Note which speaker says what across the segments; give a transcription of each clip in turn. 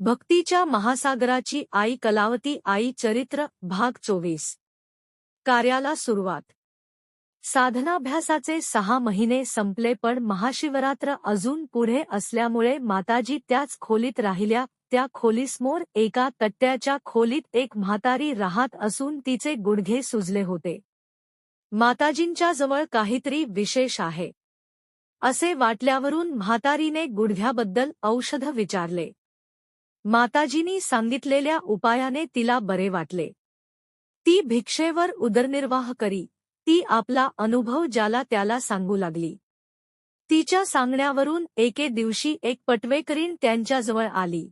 Speaker 1: भक्तीच्या महासागराची आई कलावती आई चरित्र भाग चोवीस. कार्याला सुरुवात. साधनाभ्यासाचे सहा महिने संपले पण महाशिवरात्र अजून पुढे असल्यामुळे माताजी त्याच खोलीत राहिल्या त्या खोलीसमोर एका तट्ट्याच्या खोलीत एक म्हातारी राहत असून तिचे गुडघे सुजले होते. माताजींच्या जवळ काहीतरी विशेष आहे. असे वाटल्यावरून म्हातारीने गुडघ्याबद्दल औषध विचारले. माताजींनी सांगितलेल्या उपायाने तिला बरे वाटले. ती भिक्षेवर उदरनिर्वाह करी ती आपला अनुभव ज्याला त्याला सांगू लागली. तिच्या सांगण्यावरून एके दिवशी एक पटवेकरीण त्यांच्याजवळ आली.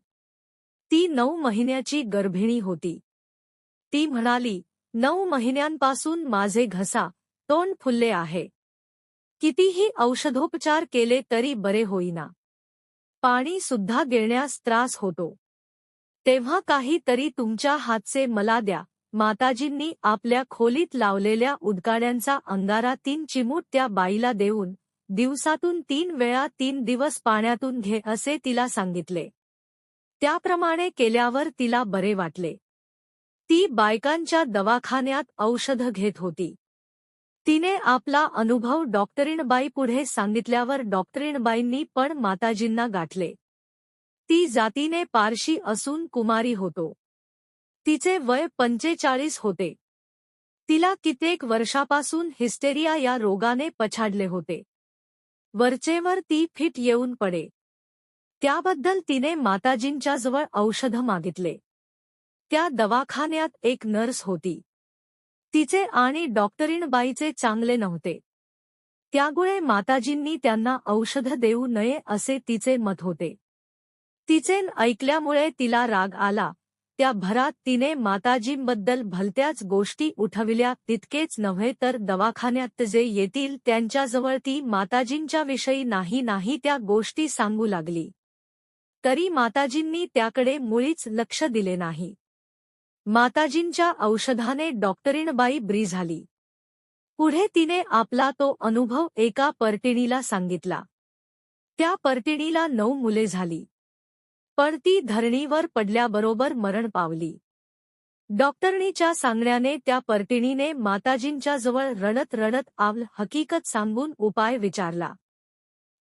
Speaker 1: ती नऊ महिन्याची गर्भिणी होती. ती म्हणाली नऊ महिन्यांपासून माझे घसा तोंड फुलले आहे. कितीही औषधोपचार केले तरी बरे होईना. पाणी सुद्धा गिळण्यास त्रास होतो. तेव्हा काही तरी तुमच्या हातचे मला द्या. माताजींनी आपल्या खोलीत लावलेल्या उदकाड्यांचा अंगारा तीन चिमूट त्या बाईला देऊन दिवसातून तीन वेळा तीन दिवस पाण्यातून घे असे तिला सांगितले. त्याप्रमाणे केल्यावर तिला बरे वाटले. ती बायकांच्या दवाखान्यात औषध घेत होती. तिने आपला अनुभव डॉक्टरीणबाई पुढे सांगितल्यावर डॉक्टरीणबाईंनी पण माताजींना गाठले. ती जातीने पारशी असून कुमारी होतो. तिचे वय पंचेचाळीस होते. तिला कित्येक वर्षापासून हिस्टेरिया या रोगाने पछाडले होते. वरचेवर ती फिट येऊन पडे. त्याबद्दल तिने माताजींच्याजवळ औषध मागितले. त्या दवाखान्यात एक नर्स होती. तिचे आणि डॉक्टरीणबाईचे चांगले नव्हते. त्यामुळे माताजींनी त्यांना औषध देऊ नये असे तिचे मत होते. तिचे ऐकल्यामुळे तिला राग आला. त्या भरात तिने माताजींबद्दल भलत्याच गोष्टी उठविल्या तितकेच नव्हे तर दवाखान्यात जे येतील त्यांच्याजवळ ती माताजींच्या विषयी नाही नाही त्या गोष्टी सांगू लागली. तरी माताजींनी त्याकडे मुळीच लक्ष दिले नाही. माताजींच्या औषधाने डॉक्टरीणबाई ब्री झाली. पुढे तिने आपला तो अनुभव एका परटिणीला सांगितला. त्या परटिणीला नऊ मुले झाली. पण ती धरणीवर पडल्याबरोबर मरण पावली. डॉक्टरनीच्या सांगण्याने त्या परटिणीने माताजींच्या जवळ रडत रडत आवल हकीकत सांगून उपाय विचारला.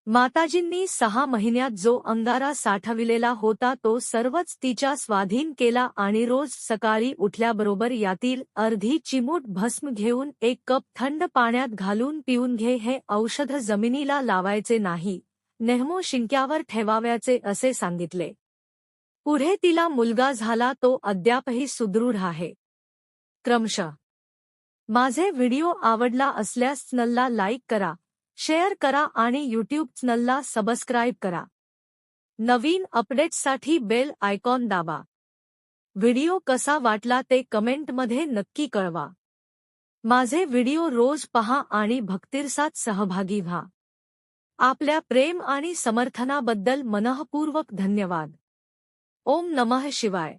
Speaker 1: माताजींनी सहा महिन्यात जो अंगारा साठविलेला होता तो सर्वच तिच्या स्वाधीन केला आणि रोज सकाळी उठल्याबरोबर यातील अर्धी चिमूट भस्म घेऊन एक कप थंड पाण्यात घालून पिऊन घे हे औषध जमिनीला लावायचे नाही. नेहमो शिंक्यावर ठेवाव्याचे असे सांगितले. पुढे तिला मुलगा झाला तो अद्यापही सुदृढ आहे. क्रमशः. माझे व्हिडिओ आवडला असल्यास नल्ला लाईक करा. शेअर करा आणि यूट्यूब चॅनलला सबस्क्राईब करा. नवीन अपडेट्ससाठी बेल आयकॉन दाबा. व्हिडिओ कसा वाटला ते कमेंटमध्ये नक्की कळवा. माझे व्हिडिओ रोज पहा आणि भक्तिरसात सहभागी व्हा. आपल्या प्रेम आणि समर्थनाबद्दल मनःपूर्वक धन्यवाद. ओम नमः शिवाय.